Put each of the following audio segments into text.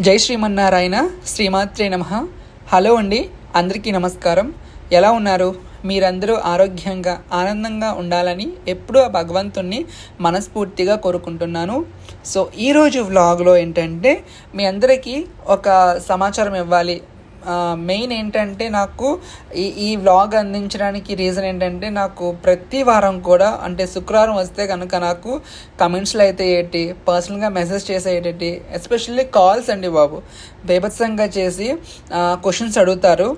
జై శ్రీమన్నారాయణ శ్రీమాత్రే నమ. హలో అండి అందరికీ నమస్కారం. ఎలా ఉన్నారు? మీరందరూ ఆరోగ్యంగా ఆనందంగా ఉండాలని ఎప్పుడూ ఆ భగవంతుణ్ణి మనస్ఫూర్తిగా కోరుకుంటున్నాను. సో ఈరోజు వ్లాగ్లో ఏంటంటే మీ అందరికీ ఒక సమాచారం ఇవ్వాలి మెయిన్ ఏంటంటే నాకు ఈ ఈ వ్లాగ్ అందించడానికి రీజన్ ఏంటంటే నాకు ప్రతి వారం కూడా అంటే శుక్రవారం వస్తే కనుక నాకు కమెంట్స్లు అయితే ఏంటి పర్సనల్గా మెసేజ్ చేసేటట్టు ఎస్పెషల్లీ కాల్స్ అండి బాబు. బేభత్సంగా చేసి క్వశ్చన్స్ అడుగుతారు.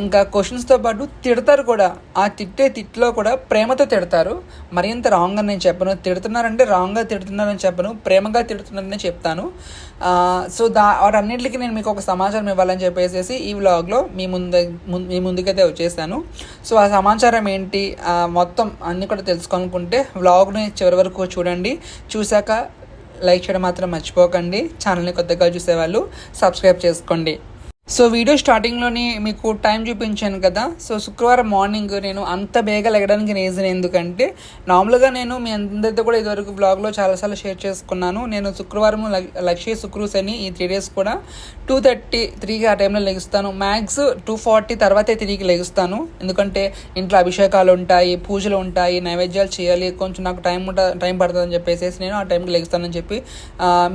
ఇంకా క్వశ్చన్స్తో పాటు తిడతారు కూడా. ఆ తిట్టే తిట్లో కూడా ప్రేమతో తిడతారు. మరింత రాంగ్ అని నేను చెప్పను. తిడుతున్నారంటే రాంగ్గా తిడుతున్నారని చెప్పను. ప్రేమగా తిడుతున్నారని చెప్తాను. సో దా వాటన్నింటికి నేను మీకు ఒక సమాచారం ఇవ్వాలని చెప్పేసి ఈ వ్లాగ్లో మీ ముందు మీ ముందుకైతే వచ్చేసాను. సో ఆ సమాచారం ఏంటి? మొత్తం అన్నీ కూడా తెలుసుకోనుకుంటే వ్లాగ్ని చివరి వరకు చూడండి. చూశాక లైక్ చేయడం మాత్రం మర్చిపోకండి. ఛానల్ని కొత్తగా చూసేవాళ్ళు సబ్స్క్రైబ్ చేసుకోండి. సో వీడియో స్టార్టింగ్లోని మీకు టైం చూపించాను కదా. సో శుక్రవారం మార్నింగ్ నేను అంత బేగా లెగడానికి రీజన్ ఎందుకంటే నార్మల్గా నేను మీ అందరితో కూడా ఇదివరకు బ్లాగ్లో చాలాసార్లు షేర్ చేసుకున్నాను. నేను శుక్రవారం లక్ష్య శుక్రు అని ఈ త్రీ డేస్ కూడా టూ థర్టీ త్రీకి ఆ టైంలో లెగుస్తాను. మ్యాక్స్ టూ ఫార్టీ తర్వాతే తిరిగి లెగుస్తాను. ఎందుకంటే ఇంట్లో అభిషేకాలు ఉంటాయి పూజలు ఉంటాయి నైవేద్యాలు చేయాలి కొంచెం నాకు టైం టైం పడుతుందని చెప్పేసి నేను ఆ టైంకి లెగుస్తానని చెప్పి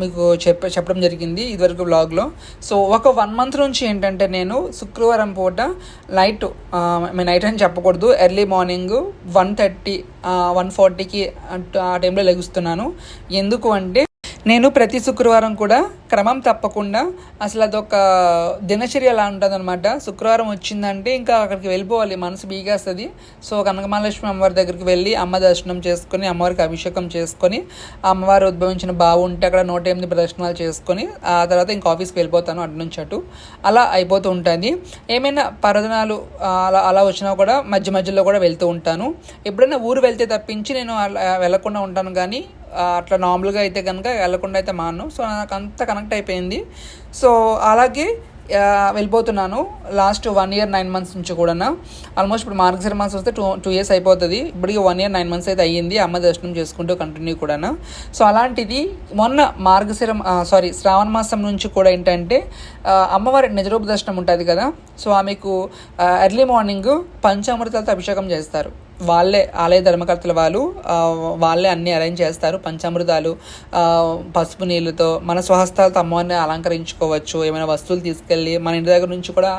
మీకు చెప్ప చెప్పడం జరిగింది ఇదివరకు బ్లాగ్లో సో ఒక వన్ మంత్ నుంచి గురించి ఏంటంటే నేను శుక్రవారం పూట నైట్ నైట్ అని చెప్పకూడదు early morning one thirty one ఫార్టీకి ఆ టైంలో లెగుస్తున్నాను. ఎందుకు అంటే నేను ప్రతి శుక్రవారం కూడా క్రమం తప్పకుండా అసలు అదొక దినచర్య అలా ఉంటుంది అనమాట శుక్రవారం వచ్చిందంటే ఇంకా అక్కడికి వెళ్ళిపోవాలి మనసు బీగేస్తుంది. సో కనకమహాలక్ష్మి అమ్మవారి దగ్గరికి వెళ్ళి అమ్మ దర్శనం చేసుకొని అమ్మవారికి అభిషేకం చేసుకొని అమ్మవారు ఉద్భవించిన బావు ఉంటే అక్కడ నూట ఎనిమిది ప్రదర్శనాలు చేసుకొని ఆ తర్వాత ఇంకా ఆఫీస్కి వెళ్ళిపోతాను అటు నుంచి అటు. అలా అయిపోతూ ఉంటుంది. ఏమైనా పరదనాలు అలా అలా వచ్చినా కూడా మధ్య మధ్యలో కూడా వెళ్తూ ఉంటాను. ఎప్పుడైనా ఊరు వెళ్తే తప్పించి నేను వెళ్ళకుండా ఉంటాను కానీ అట్లా నార్మల్గా అయితే కనుక వెళ్ళకుండా అయితే మాను సో నాకు అంత కనెక్ట్ అయిపోయింది. సో అలాగే వెళ్ళిపోతున్నాను. Last one year nine months నుంచి కూడా ఆల్మోస్ట్ ఇప్పుడు మార్గశిర మాసం వస్తే టూ టూ ఇయర్స్ అయిపోతుంది. ఇప్పటికి వన్ ఇయర్ నైన్ మంత్స్ అయితే అయ్యింది. అమ్మ దర్శనం చేసుకుంటూ కంటిన్యూ కూడా సో అలాంటిది మొన్న మార్గశిరం సారీ శ్రావణ మాసం నుంచి కూడా ఏంటంటే అమ్మవారి నిజరూప దర్శనం ఉంటుంది కదా. సో ఆమెకు ఎర్లీ మార్నింగ్ పంచామృతాలతో అభిషేకం చేస్తారు. వాళ్ళే ఆలయ ధర్మకర్తల వాళ్ళు వాళ్ళే అన్నీ అరేంజ్ చేస్తారు. పంచామృతాలు పసుపు నీళ్ళతో మన స్వహస్తాలతో అమ్మవారిని అలంకరించుకోవచ్చు. ఏమైనా వస్తువులు తీసుకెళ్ళి మన ఇంటి దగ్గర నుంచి కూడా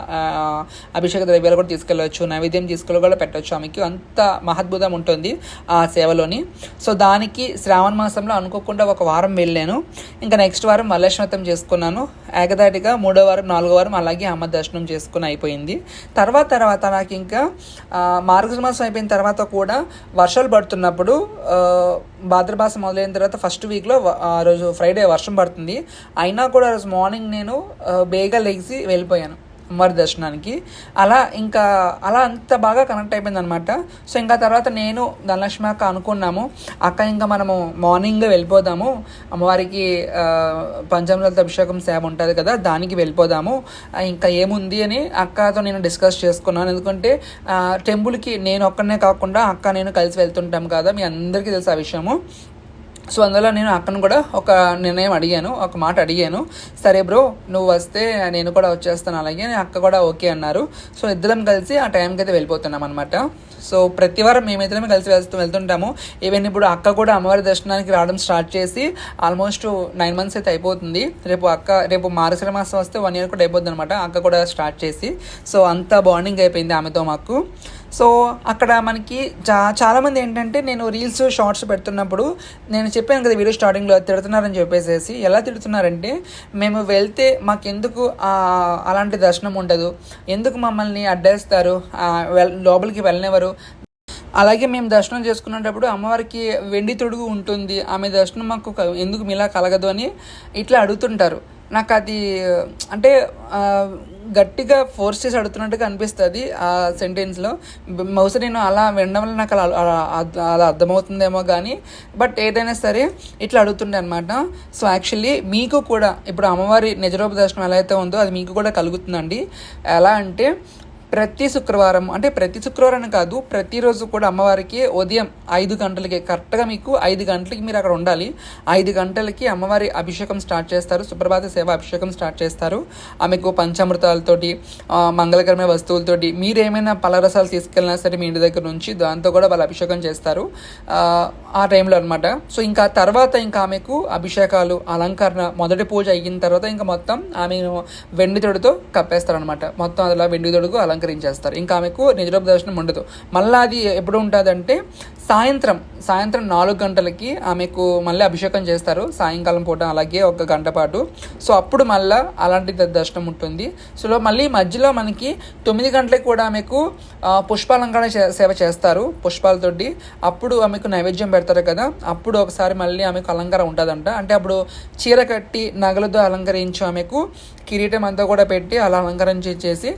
అభిషేక ద్రవ్యాలు కూడా తీసుకెళ్ళవచ్చు. నైవేద్యం తీసుకెళ్ళి కూడా పెట్టవచ్చు ఆమెకి. అంత మహద్భుతం ఉంటుంది ఆ సేవలోని. సో దానికి శ్రావణ మాసంలో అనుకోకుండా ఒక వారం వెళ్ళాను. ఇంకా నెక్స్ట్ వారం మల్లేశ్వతం చేసుకున్నాను. ఏకదాటిగా మూడో వారం నాలుగో వారం అలాగే అమ్మ దర్శనం చేసుకుని అయిపోయింది. తర్వాత తర్వాత నాకు ఇంకా మార్గమాసం అయిపోయిన తర్వాత తర్వాత కూడా వర్షాలు పడుతున్నప్పుడు భాద్రమాసం మొదలైన తర్వాత ఫస్ట్ వీక్లో ఆ రోజు ఫ్రైడే వర్షం పడుతుంది. అయినా కూడా రోజు మార్నింగ్ నేను బేగా లెగిసి వెళ్ళిపోయాను. అమ్మవారి దర్శనానికి. అలా ఇంకా అలా అంత బాగా కనెక్ట్ అయిపోయింది అనమాట సో ఇంకా తర్వాత నేను ధనలక్ష్మి అక్క అనుకున్నాము. అక్క ఇంకా మనము మార్నింగ్ వెళ్ళిపోదాము. అమ్మవారికి పంచామృత అభిషేకం సేవ ఉంటుంది కదా దానికి వెళ్ళిపోదాము. ఇంకా ఏముంది అని అక్కతో నేను డిస్కస్ చేసుకున్నాను. ఎందుకంటే టెంపుల్కి నేను ఒక్కనే కాకుండా అక్క నేను కలిసి వెళ్తుంటాం కదా మీ అందరికీ తెలుసు ఆ విషయము. సో అందులో నేను అక్కను కూడా ఒక నిర్ణయం అడిగాను ఒక మాట అడిగాను. సరే బ్రో నువ్వు వస్తే నేను కూడా వచ్చేస్తాను అలాగే అక్క కూడా ఓకే అన్నారు. సో ఇద్దరం కలిసి ఆ టైంకి అయితే వెళ్ళిపోతున్నాం అనమాట సో ప్రతి వారం మేమిద్దరం కలిసి వెళ్తూ వెళ్తుంటాము. ఈవెన్ ఇప్పుడు అక్క కూడా అమ్మవారి దర్శనానికి రావడం స్టార్ట్ చేసి ఆల్మోస్ట్ నైన్ మంత్స్ అయితే అయిపోతుంది. రేపు అక్క రేపు మార్గశిర మాసం వస్తే వన్ ఇయర్ కూడా అయిపోతుంది అనమాట అక్క కూడా స్టార్ట్ చేసి. సో అంత బాండింగ్ అయిపోయింది ఆమెతో మాకు. సో అక్కడ మనకి చా చాలామంది ఏంటంటే నేను రీల్స్ షార్ట్స్ పెడుతున్నప్పుడు నేను చెప్పాను కదా వీడియో స్టార్టింగ్లో తిడుతున్నారని చెప్పేసి ఎలా తిడుతున్నారంటే మేము వెళ్తే మాకు ఎందుకు అలాంటి దర్శనం ఉండదు. ఎందుకు మమ్మల్ని అడ్డేస్తారు? లోపలికి వెళ్ళనివ్వరు. అలాగే మేము దర్శనం చేసుకునేటప్పుడు అమ్మవారికి వెండి తొడుగు ఉంటుంది. ఆమె దర్శనం మాకు ఎందుకు మీలా కలగదు అని ఇట్లా అడుగుతుంటారు. నాకు అది అంటే గట్టిగా ఫోర్స్ చేసి అడుగుతున్నట్టుగా అనిపిస్తుంది ఆ సెంటెన్స్లో బహుశా నేను అలా వినడం వల్ల నాకు అలా అలా అర్థమవుతుందేమో కానీ బట్ ఏదైనా సరే ఇట్లా అడుగుతుండే అనమాట సో యాక్చువల్లీ మీకు కూడా ఇప్పుడు అమ్మవారి నిజరూప దర్శనం ఎలా అయితే ఉందో అది మీకు కూడా కలుగుతుందండి. ఎలా అంటే ప్రతి శుక్రవారం అంటే ప్రతి శుక్రవారం అని కాదు ప్రతిరోజు కూడా అమ్మవారికి ఉదయం ఐదు గంటలకి కరెక్ట్గా మీకు ఐదు గంటలకి మీరు అక్కడ ఉండాలి. ఐదు గంటలకి అమ్మవారి అభిషేకం స్టార్ట్ చేస్తారు సుప్రభాత సేవ అభిషేకం స్టార్ట్ చేస్తారు. ఆమెకు పంచామృతాలతోటి మంగళకరమైన వస్తువులతోటి మీరు ఏమైనా పలరసాలు తీసుకెళ్ళినా సరే మీ ఇంటి దగ్గర నుంచి దాంతో కూడా వాళ్ళు అభిషేకం చేస్తారు. ఆ, టైంలో అనమాట సో ఇంకా తర్వాత ఇంకా ఆమెకు అభిషేకాలు అలంకరణ మొదటి పూజ అయిన తర్వాత ఇంకా మొత్తం ఆమెను వెండి తొడుతో కప్పేస్తారనమాట మొత్తం అలా వెండి తొడుగు అలంకరించేస్తారు. ఇంకా ఆమెకు నిజరూప దర్శనం ఉండదు. మళ్ళీ అది ఎప్పుడు ఉంటుందంటే సాయంత్రం సాయంత్రం నాలుగు గంటలకి ఆమెకు మళ్ళీ అభిషేకం చేస్తారు. సాయంకాలం పూట అలాగే ఒక గంట పాటు. సో అప్పుడు మళ్ళీ అలాంటి దర్శనం ఉంటుంది. సో మళ్ళీ మధ్యలో మనకి తొమ్మిది గంటలకు కూడా ఆమెకు పుష్పాలంకరణ చే- సేవ చేస్తారు. పుష్పాలతోటి అప్పుడు ఆమెకు నైవేద్యం పెడతారు కదా. అప్పుడు ఒకసారి మళ్ళీ ఆమెకు అలంకారం ఉంటుందంట. అంటే అప్పుడు చీర కట్టి నగలతో అలంకరించి ఆమెకు కిరీటం అంతా కూడా పెట్టి అలా అలంకరణ చేసి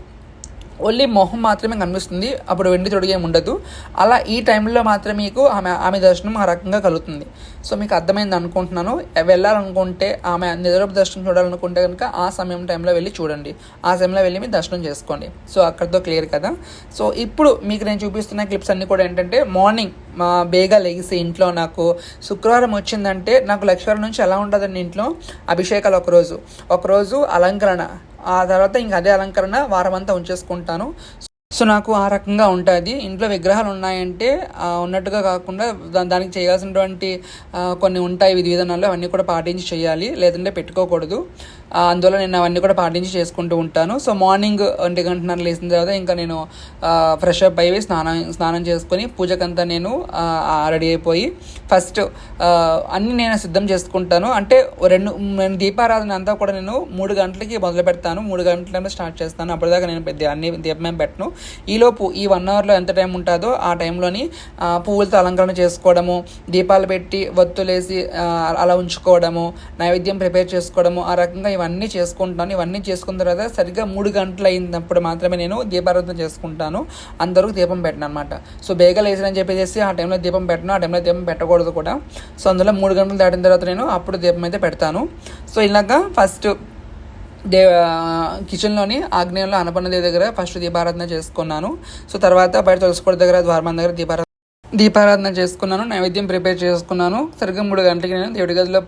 ఓన్లీ మొహం మాత్రమే కనిపిస్తుంది. అప్పుడు వెండి తొడిగేం ఉండదు. అలా ఈ టైంలో మాత్రమే మీకు ఆమె ఆమె దర్శనం ఆ రకంగా కలుగుతుంది. సో మీకు అర్థమైంది అనుకుంటున్నాను. వెళ్ళాలనుకుంటే ఆమె నిద్రపు దర్శనం చూడాలనుకుంటే కనుక ఆ సమయం టైంలో వెళ్ళి చూడండి. ఆ సమయంలో వెళ్ళి మీరు దర్శనం చేసుకోండి. సో అక్కడితో క్లియర్ కదా? సో ఇప్పుడు మీకు నేను చూపిస్తున్న క్లిప్స్ అన్నీ కూడా ఏంటంటే మార్నింగ్ మా బేగా లెగిసి ఇంట్లో నాకు శుక్రవారం వచ్చిందంటే నాకు లక్ష్మీవారం నుంచి ఎలా ఉంటుందండి ఇంట్లో. అభిషేకాలు ఒకరోజు. ఒకరోజు అలంకరణ. ఆ తర్వాత ఇంకా అదే అలంకరణ వారం అంతా ఉంచేసుకుంటాను. సో నాకు ఆ రకంగా ఉంటుంది. ఇంట్లో విగ్రహాలు ఉన్నాయంటే ఉన్నట్టుగా కాకుండా దా- దానికి చేయాల్సినటువంటి కొన్ని ఉంటాయి విధి విధానాలు అవన్నీ కూడా పాటించి చేయాలి. లేదంటే పెట్టుకోకూడదు. అందువల్ల నేను అవన్నీ కూడా పాటించి చేసుకుంటూ ఉంటాను. సో మార్నింగ్ ఒంటి గంటన్నర లేచిన తర్వాత ఇంకా నేను ఫ్రెష్ అప్ అయ్యి స్నానం స్నానం చేసుకొని పూజకంతా నేను రెడీ అయిపోయి ఫస్ట్ అన్నీ నేను సిద్ధం చేసుకుంటాను. అంటే రెండు నేను దీపారాధన అంతా కూడా నేను మూడు గంటలకి మొదలు పెడతాను మూడు గంటల స్టార్ట్ చేస్తాను. అప్పటిదాకా నేను పెద్ద అన్ని దీపమేం పెట్టను. ఈలోపు ఈ వన్ అవర్లో ఎంత టైం ఉంటుందో ఆ టైంలోని పువ్వులతో అలంకరణ చేసుకోవడము దీపాలు పెట్టి వత్తులేసి అలా ఉంచుకోవడము నైవేద్యం ప్రిపేర్ చేసుకోవడము ఆ రకంగా ఇవన్నీ చేసుకుంటాను. ఇవన్నీ చేసుకున్న తర్వాత సరిగ్గా మూడు గంటలు అయినప్పుడు మాత్రమే నేను దీపారాధన చేసుకుంటాను. అందరూ దీపం పెట్టను అనమాట సో బేగా లేదని చెప్పేసి ఆ టైంలో దీపం పెట్టను. ఆ టైంలో దీపం పెట్టకూడదు కూడా. సో అందులో మూడు గంటలు దాటిన తర్వాత నేను అప్పుడు దీపం అయితే పెడతాను. సో ఇలాగా ఫస్ట్ దే కిచెన్లోని ఆగ్నేయంలో అనపన్నదేవి దగ్గర ఫస్ట్ దీపారాధన చేసుకున్నాను. సో తర్వాత బయట తులసికోట దగ్గర ద్వారమాన్ దగ్గర దీపారాధన దీపారాధన చేసుకున్నాను నైవేద్యం ప్రిపేర్ చేసుకున్నాను. సరిగ్గా మూడు గంటలకి నేను దేవుడి గదిలో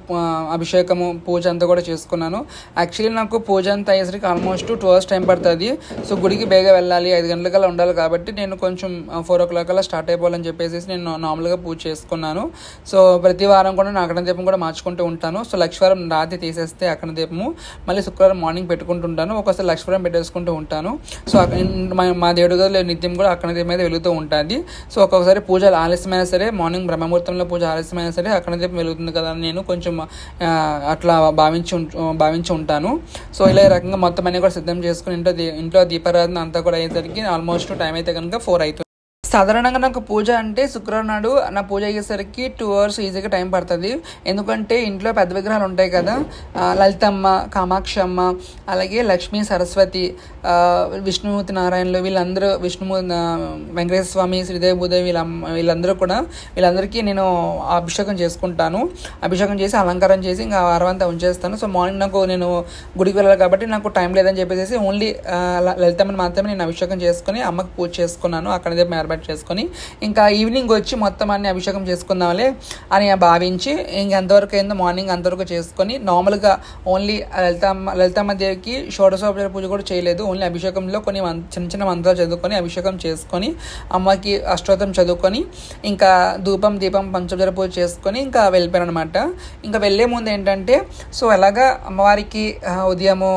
అభిషేకము పూజ అంతా కూడా చేసుకున్నాను. యాక్చువల్లీ నాకు పూజ అంతా అయ్యేసరికి ఆల్మోస్ట్ టూ అవర్స్ టైం పడుతుంది. సో గుడికి బేగా వెళ్ళాలి ఐదు గంటలకల్లా ఉండాలి కాబట్టి నేను కొంచెం ఫోర్ ఓ క్లాక్ అలా స్టార్ట్ అయిపోవాలని చెప్పేసి నేను నార్మల్గా పూజ చేసుకున్నాను. సో ప్రతి వారం కూడా నా అక్కడ దీపం కూడా మార్చుకుంటూ ఉంటాను. సో లక్ష్మీవారం రాత్రి తీసేస్తే అక్కడ దీపము మళ్ళీ శుక్రవారం మార్నింగ్ పెట్టుకుంటుంటాను. ఒకసారి లక్ష్మీవారం పెట్టేసుకుంటూ ఉంటాను. సో అక్కడ మా- మా దేవుడి గదిలో నిత్యం కూడా అక్కడ దీపం మీద వెలుగుతూ ఉంటుంది. సో ఒక్కొక్కసారి పూజలు ఆలస్యమైనా సరే మార్నింగ్ బ్రహ్మముహూర్తంలో పూజ ఆలస్యమైనా సరే అక్కడ దీపం వెలుగుతుంది కదా అని నేను కొంచెం అట్లా భావించి భావించి ఉంటాను. సో ఇలా ఈ రకంగా మొత్తం అన్ని కూడా సిద్ధం చేసుకుని ఇంట్లో ఇంట్లో దీపారాధన అంతా కూడా అయ్యేసరికి ఆల్మోస్ట్ టైం అయితే కనుక ఫోర్ అవుతుంది. సాధారణంగా నాకు పూజ అంటే శుక్రవారం నాడు నా పూజ అయ్యేసరికి టూ అవర్స్ ఈజీగా టైం పడుతుంది. ఎందుకంటే ఇంట్లో పెద్ద విగ్రహాలు ఉంటాయి కదా లలితమ్మ కామాక్షమ్మ అలాగే లక్ష్మీ సరస్వతి విష్ణుమూర్తి నారాయణలు వీళ్ళందరూ విష్ణుమూర్తి వెంకటేశ్వర స్వామి శ్రీదేవి భూదేవి వీళ్ళ వీళ్ళందరూ కూడా వీళ్ళందరికీ నేను అభిషేకం చేసుకుంటాను. అభిషేకం చేసి అలంకారం చేసి ఇంకా వారవంతా ఉంచేస్తాను. సో మార్నింగ్ నాకు నేను గుడికి వెళ్ళాలి కాబట్టి నాకు టైం లేదని చెప్పేసి ఓన్లీ లలితమ్మని మాత్రమే నేను అభిషేకం చేసుకొని అమ్మకి పూజ చేసుకున్నాను. అక్కడదే ఏర్పాటు చేసుకొని ఇంకా ఈవినింగ్ వచ్చి మొత్తం అన్ని అభిషేకం చేసుకుందాంలే అని భావించి ఇంక ఎంతవరకు అయిందో మార్నింగ్ అంతవరకు చేసుకొని నార్మల్గా ఓన్లీ లలితమ్మ లలితమ్మ దేవికి షోడశోపచార పూజ కూడా చేయలేదు. ఓన్లీ అభిషేకంలో కొన్ని చిన్న చిన్న మంత్రాలు చదువుకొని అభిషేకం చేసుకొని అమ్మకి అష్టోత్తరం చదువుకొని ఇంకా ధూపం దీపం పంచోపచార పూజ చేసుకొని ఇంకా వెళ్ళిపోయాను అనమాట ఇంకా వెళ్ళే ముందు ఏంటంటే సో ఎలాగా అమ్మవారికి ఉదయము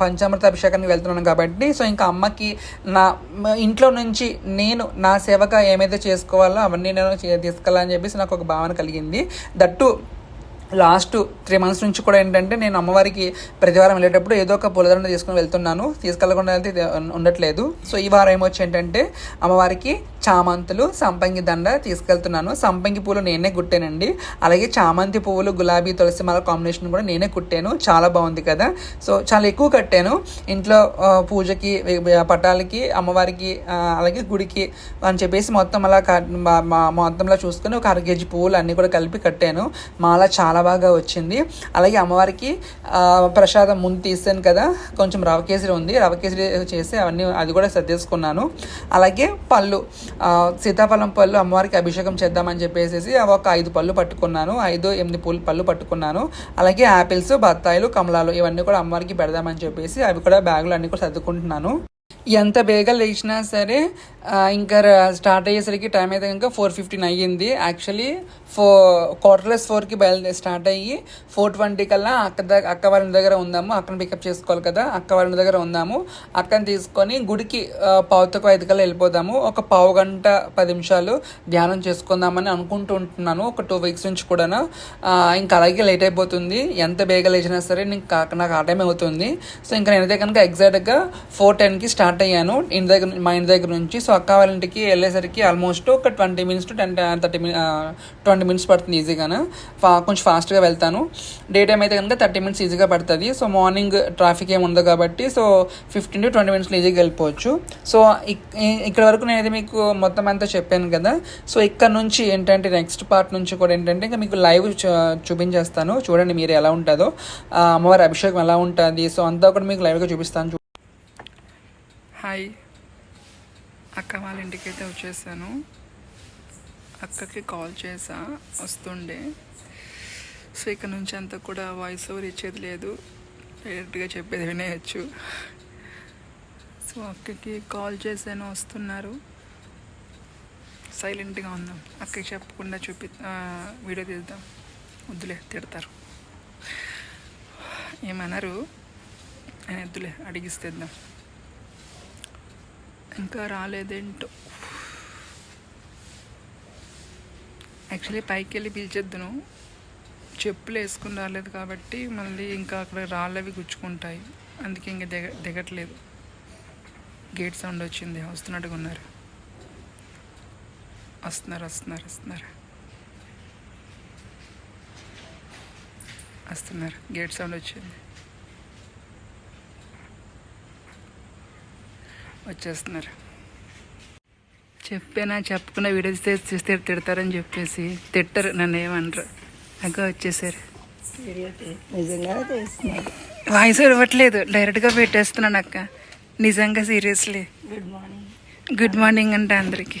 పంచామృత అభిషేకానికి వెళ్తున్నాను కాబట్టి సో ఇంకా అమ్మకి నా ఇంట్లో నుంచి నేను నా సేవగా ఏమైతే చేసుకోవాలో అవన్నీ నేను తీసుకెళ్ళాలని చెప్పేసి నాకు ఒక భావన కలిగింది. దట్టు లాస్ట్ త్రీ మంత్స్ నుంచి కూడా ఏంటంటే నేను అమ్మవారికి ప్రతివారం వెళ్ళేటప్పుడు ఏదో ఒక పూలదండ తీసుకుని వెళ్తున్నాను. తీసుకెళ్ళకుండా ఉండట్లేదు. సో ఈ వారం ఏమొచ్చి ఏంటంటే అమ్మవారికి చామంతులు సంపంగి దండ తీసుకెళ్తున్నాను. సంపంగి పూలు నేనే కుట్టానండి. అలాగే చామంతి పువ్వులు గులాబీ తులసి మాల కాంబినేషన్ కూడా నేనే కుట్టాను. చాలా బాగుంది కదా. సో చాలా ఎక్కువ కట్టాను. ఇంట్లో పూజకి పటాలకి అమ్మవారికి అలాగే గుడికి అని చెప్పేసి మొత్తం అలా మొత్తంలో చూసుకుని ఒక అర కేజీ పువ్వులు అన్నీ కూడా కలిపి కట్టాను. మాల చాలా చాలా బాగా వచ్చింది. అలాగే అమ్మవారికి ప్రసాదం ముందు తీసాను కదా కొంచెం రవ కేసరి ఉంది. రవ కేసరి చేసి అవన్నీ అది కూడా సర్దేసుకున్నాను. అలాగే పళ్ళు సీతాఫలం పళ్ళు అమ్మవారికి అభిషేకం చేద్దామని చెప్పేసి ఒక ఐదు పళ్ళు పట్టుకున్నాను. ఐదు ఎనిమిది పూలు పళ్ళు పట్టుకున్నాను. అలాగే యాపిల్స్ బత్తాయిలు కమలాలు ఇవన్నీ కూడా అమ్మవారికి పెడదామని చెప్పేసి అవి కూడా బ్యాగులు అన్నీ కూడా సర్దుకుంటున్నాను. ఎంత బేగా లేచినా సరే ఇంకా స్టార్ట్ అయ్యేసరికి టైం అయితే ఇంకా ఫోర్ ఫిఫ్టీన్ అయ్యింది. యాక్చువల్లీ ఫోర్ క్వార్టర్లెస్ ఫోర్కి బయలుదేరి స్టార్ట్ అయ్యి ఫోర్ ట్వంటీ కల్లా అక్క దగ్గర అక్క వాళ్ళ దగ్గర ఉందాము. అక్కని పికప్ చేసుకోవాలి కదా. అక్క వాళ్ళ దగ్గర ఉందాము. అక్కని తీసుకొని గుడికి పావుతకు ఐదు కల్లా వెళ్ళిపోదాము. ఒక పావు గంట పది నిమిషాలు ధ్యానం చేసుకుందామని అనుకుంటూ ఉంటున్నాను. ఒక టూ వీక్స్ నుంచి కూడా ఇంకా అలాగే లేట్ అయిపోతుంది. ఎంత బేగా లేచినా సరే ఇంకా నాకు ఆ టైం అవుతుంది. సో ఇంకా నేనైతే కనుక ఎగ్జాక్ట్గా ఫోర్ టెన్కి స్టార్ట్ అయ్యాను. ఇంటి దగ్గర మా ఇంటి దగ్గర నుంచి. సో అక్క వాళ్ళ ఇంటికి వెళ్ళేసరికి ఆల్మోస్ట్ ఒక twenty minutes to ten thirty twenty minutes పడుతుంది ఈజీగా ఫా కొంచెం ఫాస్ట్గా వెళ్తాను. డే టైం అయితే కనుక థర్టీ మినిట్స్ ఈజీగా పడుతుంది. సో మార్నింగ్ ట్రాఫిక్ ఏమి ఉండదు కాబట్టి సో ఫిఫ్టీన్ టు ట్వంటీ మినిట్స్లో ఈజీగా వెళ్ళిపోవచ్చు. సో ఇక్- ఇక్కడ వరకు నేనైతే మీకు మొత్తం అంతా చెప్పాను కదా. సో ఇక్కడ నుంచి ఏంటంటే నెక్స్ట్ పార్ట్ నుంచి కూడా ఏంటంటే ఇంకా మీకు లైవ్ చూపించేస్తాను. చూడండి మీరు ఎలా ఉంటుందో. అమ్మవారి అభిషేకం ఎలా ఉంటుంది. సో అంతా కూడా మీకు లైవ్గా చూపిస్తాను హాయ్ అక్క వాళ్ళ ఇంటికి అయితే వచ్చేసాను. అక్కకి కాల్ చేసా వస్తుండే. సో ఇక్కడ నుంచి అంతా కూడా వాయిస్ ఓవర్ ఇచ్చేది లేదు. డైరెక్ట్గా చెప్పేది వినేయచ్చు. సో అక్కకి కాల్ చేశాను వస్తున్నారు. సైలెంట్గా ఉందాం. అక్కకి చెప్పకుండా చూపి వీడియో తీద్దాం. వద్దులే తిడతారు. ఏమన్నారు ఆయన వద్దులే అడిగిస్తేద్దాం ఇంకా రాలేదేంటో. యాక్చువల్లీ పైకి వెళ్ళి పిలిచేద్దును. చెప్పులు వేసుకుని రాలేదు కాబట్టి మళ్ళీ ఇంకా అక్కడ రాళ్ళవి గుచ్చుకుంటాయి. అందుకే ఇంకా దిగ దిగట్లేదు. గేట్ సౌండ్ వచ్చింది. వస్తున్నట్టుగా ఉన్నారు. వస్తున్నారు వస్తున్నారు వస్తున్నారు. వస్తున్నారు. గేట్ సౌండ్ వచ్చింది. వచ్చేస్తున్నారు. చెప్పానా చెప్పకుండా వీడియో తీస్తే చూస్తే తిడతారని చెప్పేసి తిట్టరు నన్ను ఏమనరు. అగ్గ వచ్చేసారు. వాయిస్ ఇవ్వట్లేదు డైరెక్ట్గా పెట్టేస్తున్నాను అక్క. నిజంగా seriously. Good morning good morning అంటే అందరికీ.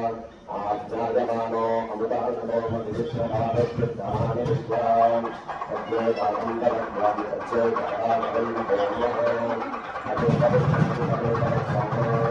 Thank you.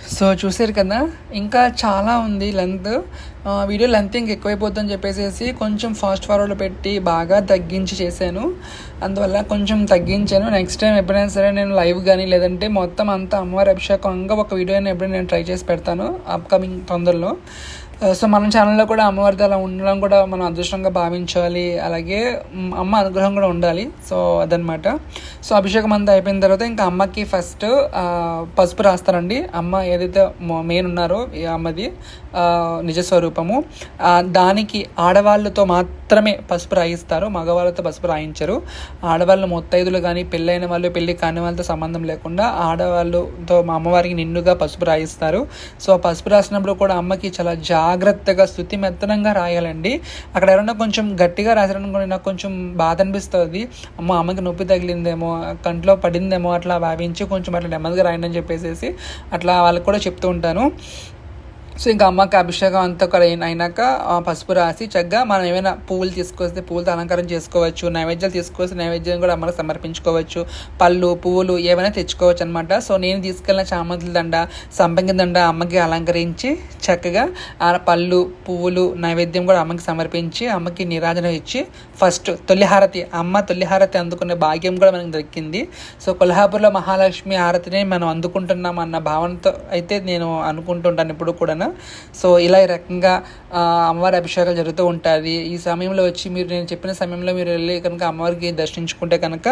So చూసారు కదా ఇంకా చాలా ఉంది లెంత్ వీడియో లెంత్ ఇంక ఎక్కువైపోతుందని చెప్పేసి కొంచెం ఫాస్ట్ ఫార్వర్డ్ పెట్టి బాగా తగ్గించి చేశాను. అందువల్ల కొంచెం తగ్గించాను. నెక్స్ట్ టైం ఎప్పుడైనా సరే నేను లైవ్ కానీ లేదంటే మొత్తం అంతా అమ్మవారి అభిషేకంగా ఒక వీడియోని ఎప్పుడైనా నేను ట్రై చేసి పెడతాను అప్కమింగ్ తొందరలో. సో మన ఛానల్లో కూడా అమ్మవారితో అలా ఉండడం కూడా మనం అదృష్టంగా భావించాలి. అలాగే అమ్మ అనుగ్రహం కూడా ఉండాలి. సో అదనమాట సో అభిషేకం అంతా అయిపోయిన తర్వాత ఇంకా అమ్మకి ఫస్ట్ పసుపు రాస్తారండి. అమ్మ ఏదైతే మెయిన్ ఉన్నారో ఈ అమ్మది నిజస్వరూపము నిజ స్వరూపము దానికి ఆడవాళ్ళతో మాత్రమే పసుపు రాయిస్తారు. మగవాళ్ళతో పసుపు రాయించరు. ఆడవాళ్ళు మొత్తైదులు కానీ పెళ్ళైన వాళ్ళు పెళ్ళి కాని వాళ్ళతో సంబంధం లేకుండా ఆడవాళ్ళతో మా అమ్మవారికి నిండుగా పసుపు రాయిస్తారు. సో పసుపు రాసినప్పుడు కూడా అమ్మకి చాలా జాగ్రత్తగా స్థుతి మెత్తనంగా రాయాలండి. అక్కడ ఎవరైనా కొంచెం గట్టిగా రాసారనుకోండి నాకు కొంచెం బాధ అనిపిస్తుంది అమ్మ అమ్మకి నొప్పి తగిలిందేమో కంట్లో పడిందేమో అట్లా భావించి కొంచెం అట్లా నెమ్మదిగా రాయండి అని చెప్పేసి అట్లా వాళ్ళకి కూడా చెప్తూ ఉంటాను. సో ఇంకా అమ్మకి అభిషేకం అంతా కూడా అయినాక పసుపు రాసి చక్కగా మనం ఏమైనా పువ్వులు తీసుకొస్తే పువ్వులతో అలంకారం చేసుకోవచ్చు నైవేద్యాలు తీసుకొస్తే నైవేద్యం కూడా అమ్మకి సమర్పించుకోవచ్చు పళ్ళు పువ్వులు ఏమైనా తెచ్చుకోవచ్చు అనమాట సో నేను తీసుకెళ్ళిన చామంతుల దండ సంపంగి దండ అమ్మకి అలంకరించి చక్కగా ఆ పళ్ళు పువ్వులు నైవేద్యం కూడా అమ్మకి సమర్పించి అమ్మకి నిరాజనం ఇచ్చి ఫస్ట్ తొలిహారతి అమ్మ తొలిహారతి అందుకునే భాగ్యం కూడా మనకి దక్కింది. సో కొల్హాపూర్లో మహాలక్ష్మి హారతిని మనం అందుకుంటున్నాం అన్న భావనతో అయితే నేను అనుకుంటుంటాను ఇప్పుడు కూడా సో ఇలా ఈ రకంగా అమ్మవారి అభిషేకాలు జరుగుతూ ఉంటుంది ఈ సమయంలో వచ్చి మీరు నేను చెప్పిన సమయంలో మీరు వెళ్ళి కనుక అమ్మవారికి దర్శించుకుంటే కనుక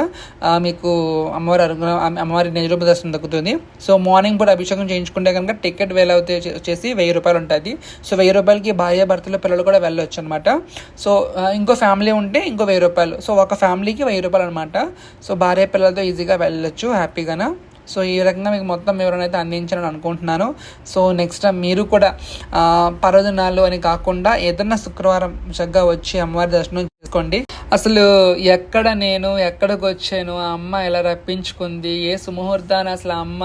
మీకు అమ్మవారి అనుగ్రహం అమ్మవారి నిజరూప దర్శనం దక్కుతుంది. సో మార్నింగ్ కూడా అభిషేకం చేయించుకుంటే కనుక టికెట్ వేల అవుతే వచ్చేసి వెయ్యి రూపాయలు ఉంటుంది. సో వెయ్యి రూపాయలకి భార్య భర్తలు పిల్లలు కూడా వెళ్ళొచ్చు అనమాట సో ఇంకో ఫ్యామిలీ ఉంటే ఇంకో వెయ్యి రూపాయలు. సో ఒక ఫ్యామిలీకి వెయ్యి రూపాయలు అనమాట సో భార్య పిల్లలతో ఈజీగా వెళ్ళొచ్చు హ్యాపీగానా సో ఈ రకంగా మీకు మొత్తం వివరణ అయితే అందించాలని అనుకుంటున్నాను. సో నెక్స్ట్ మీరు కూడా పర్వదినాలు అని కాకుండా ఏదన్నా శుక్రవారం చక్కగా వచ్చి అమ్మవారి దర్శనం చేసుకోండి. అసలు ఎక్కడ నేను ఎక్కడికి వచ్చాను ఆ అమ్మ ఎలా రప్పించుకుంది ఏ సుముహూర్తాన్ని అసలు ఆ అమ్మ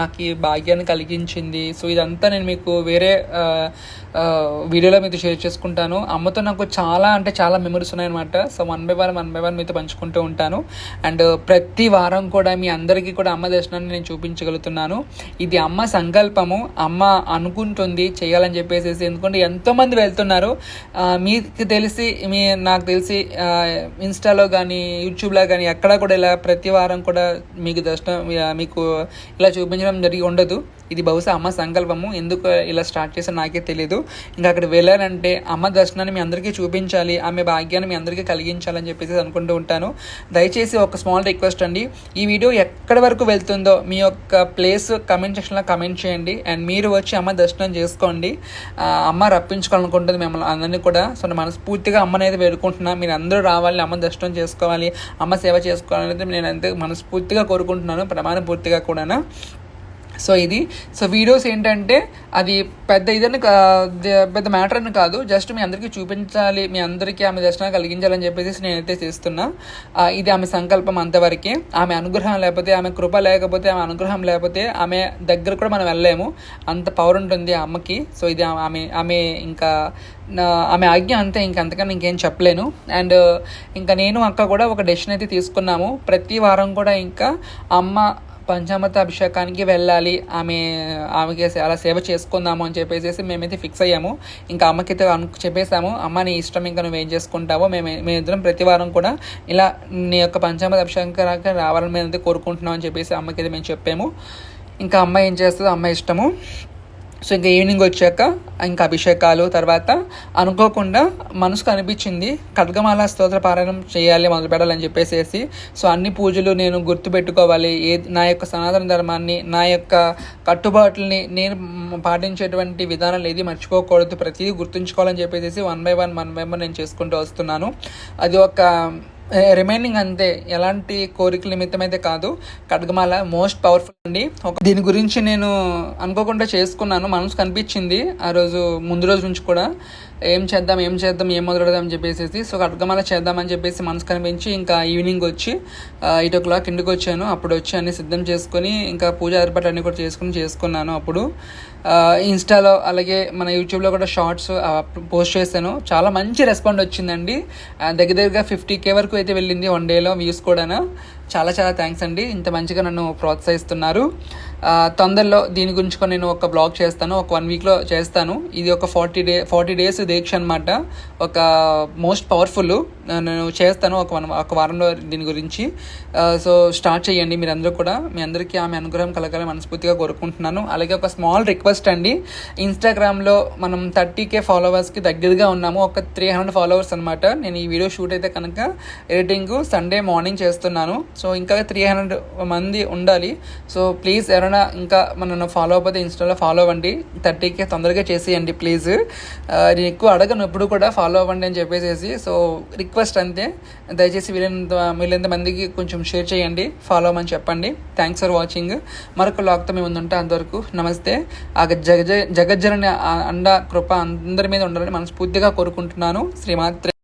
నాకు ఈ భాగ్యాన్ని కలిగించింది సో ఇదంతా నేను మీకు వేరే వీడియోలో మీతో షేర్ చేసుకుంటాను. అమ్మతో నాకు చాలా అంటే చాలా మెమరీస్ ఉన్నాయన్నమాట. So one by one one by one మీతో పంచుకుంటూ ఉంటాను. అండ్ ప్రతి వారం కూడా మీ అందరికీ కూడా అమ్మ దర్శనాన్ని నేను చూపించగలుగుతున్నాను. ఇది అమ్మ సంకల్పము. అమ్మ అనుకుంటుంది చేయాలని చెప్పేసి ఎందుకంటే ఎంతోమంది వెళ్తున్నారు. మీకు తెలిసి మీ నాకు తెలిసి ఇన్స్టాలో కానీ యూట్యూబ్లో కానీ ఎక్కడా కూడా ఇలా ప్రతి వారం కూడా మీకు దర్శనం మీకు ఇలా చూపించడం జరిగి ఉండదు. ఇది బహుశా అమ్మ సంకల్పము. ఎందుకు ఇలా స్టార్ట్ చేసా నాకే తెలియదు. ఇంకా అక్కడ వెళ్ళానంటే అమ్మ దర్శనాన్ని మీ అందరికీ చూపించాలి ఆమె భాగ్యాన్ని మీ అందరికీ కలిగించాలని చెప్పేసి అనుకుంటూ ఉంటాను. దయచేసి ఒక స్మాల్ రిక్వెస్ట్ అండి. ఈ వీడియో ఎక్కడి వరకు వెళ్తుందో మీ యొక్క ప్లేస్ కమెంట్ సెక్షన్లో కమెంట్ చేయండి. అండ్ మీరు వచ్చి అమ్మ దర్శనం చేసుకోండి. అమ్మ రప్పించుకోవాలనుకుంటుంది మిమ్మల్ని అందరినీ కూడా. సో మనస్ఫూర్తిగా అమ్మ అనేది వేడుకుంటున్నా. మీరు అందరూ రావాలి అమ్మ దర్శనం చేసుకోవాలి అమ్మ సేవ చేసుకోవాలనేది నేను అంతే మనస్ఫూర్తిగా కోరుకుంటున్నాను ప్రమాణపూర్తిగా కూడా సో ఇది సో వీడియోస్ ఏంటంటే అది పెద్ద ఇదని కా- పెద్ద మ్యాటర్ అని కాదు జస్ట్ మీ అందరికీ చూపించాలి మీ అందరికీ ఆమె దర్శనం కలిగించాలని చెప్పేసి నేనైతే చేస్తున్నా. ఇది ఆమె సంకల్పం అంతవరకే. ఆమె అనుగ్రహం లేకపోతే ఆమె కృప లేకపోతే ఆమె అనుగ్రహం లేకపోతే ఆమె దగ్గర కూడా మనం వెళ్ళలేము. అంత పవర్ ఉంటుంది ఆ అమ్మకి. సో ఇది ఆమె ఆమె ఇంకా ఆమె ఆజ్ఞ అంతే ఇంక అంతకన్నా ఇంకేం చెప్పలేను. అండ్ ఇంకా నేను అక్క కూడా ఒక డెసిషన్ అయితే తీసుకున్నాము. ప్రతి వారం కూడా ఇంకా అమ్మ పంచామృత అభిషేకానికి వెళ్ళాలి. ఆమె ఆమెకి అలా సేవ చేసుకుందాము అని చెప్పేసి మేమైతే ఫిక్స్ అయ్యాము. ఇంకా అమ్మకైతే అను చెప్పేసాము అమ్మ నీ ఇష్టం ఇంకా నువ్వు ఏం చేసుకుంటావో మేము మేమిద్దరం ప్రతి వారం కూడా ఇలా నీ యొక్క పంచామృత అభిషేకానికి రావాలని మేమైతే కోరుకుంటున్నాం అని చెప్పేసి అమ్మకైతే మేము చెప్పాము. ఇంకా అమ్మ ఏం చేస్తుందో అమ్మ ఇష్టము. సో ఇంకా ఈవినింగ్ వచ్చాక ఇంకా అభిషేకాలు తర్వాత అనుకోకుండా మనసుకు అనిపించింది ఖడ్గమాల స్తోత్ర పారాయణం చేయాలి మొదలు పెట్టాలని చెప్పేసి సో అన్ని పూజలు నేను గుర్తుపెట్టుకోవాలి. ఏ నా యొక్క సనాతన ధర్మాన్ని నా యొక్క కట్టుబాట్లని నేను పాటించేటువంటి విధానాలు ఏది మర్చిపోకూడదు. ప్రతిదీ గుర్తుంచుకోవాలని చెప్పేసి one by one one by one నేను చేసుకుంటూ వస్తున్నాను. అది ఒక రిమైనింగ్ అంతే. ఎలాంటి కోరికల నిమిత్తం అయితే కాదు ఖడ్గమాల మోస్ట్ పవర్ఫుల్ అండి. ఒక- దీని గురించి నేను అనుకోకుండా చేసుకున్నాను. మనసు కనిపించింది ఆ రోజు ముందు రోజు నుంచి కూడా. ఏం చేద్దాం ఏం చేద్దాం ఏం మొదలెడదాం అని చెప్పేసి సో ఖడ్గమాల చేద్దామని చెప్పేసి మనసు కనిపించి ఇంకా ఈవినింగ్ వచ్చి ఎయిట్ ఓ క్లాక్ ఇంటికి వచ్చాను. అప్పుడు వచ్చి అన్ని సిద్ధం చేసుకొని ఇంకా పూజ ఏర్పాట్లు అన్ని కూడా చేసుకుని చేసుకున్నాను అప్పుడు. ఇన్స్టాలో అలాగే మన యూట్యూబ్లో కూడా షార్ట్స్ పోస్ట్ చేశాను. చాలా మంచి రెస్పాండ్ వచ్చిందండి. దగ్గర దగ్గరగా ఫిఫ్టీ కే వరకు అయితే వెళ్ళింది వన్ డేలో వ్యూస్ కూడా చాలా చాలా థ్యాంక్స్ అండి. ఇంత మంచిగా నన్ను ప్రోత్సహిస్తున్నారు. తొందరలో దీని గురించి నేను ఒక బ్లాగ్ చేస్తాను ఒక వన్ వీక్లో చేస్తాను. ఇది ఒక ఫార్టీ డే ఫార్టీ డేస్ దీక్ష అనమాట ఒక మోస్ట్ పవర్ఫుల్ నేను చేస్తాను ఒక వన్ ఒక వారంలో దీని గురించి. సో స్టార్ట్ చేయండి మీరందరూ కూడా. మీ అందరికీ ఆమె అనుగ్రహం కలగాలని మనస్ఫూర్తిగా కోరుకుంటున్నాను. అలాగే ఒక స్మాల్ రిక్వెస్ట్ అండి. ఇన్స్టాగ్రామ్లో మనం థర్టీ కే ఫాలోవర్స్కి దగ్గరగా ఉన్నాము. ఒక త్రీ హండ్రెడ్ ఫాలోవర్స్ అనమాట నేను ఈ వీడియో షూట్ అయితే కనుక ఎడిటింగ్ సండే మార్నింగ్ చేస్తున్నాను. సో ఇంకా త్రీ హండ్రెడ్ మంది ఉండాలి. సో ప్లీజ్ ఎవరైనా ఇంకా మనను ఫాలో అవ్వకపోతే ఇన్స్టాలో ఫాలో అవ్వండి. థర్టీకి తొందరగా చేసేయండి ప్లీజ్ నేను ఎక్కువ అడగను ఎప్పుడు కూడా ఫాలో అవ్వండి అని చెప్పేసేసి. సో రిక్వెస్ట్ అంతే. దయచేసి వీలైనంత వీలైనంత మందికి కొంచెం షేర్ చేయండి ఫాలో అవ్వమని చెప్పండి. థ్యాంక్స్ ఫర్ వాచింగ్ మరొక లాక్తో మేము ఉంటే అంతవరకు. నమస్తే. ఆ జగ జగజ్జనని అండ కృప అందరి మీద ఉండాలని మనస్ఫూర్తిగా కోరుకుంటున్నాను. శ్రీమాత్రే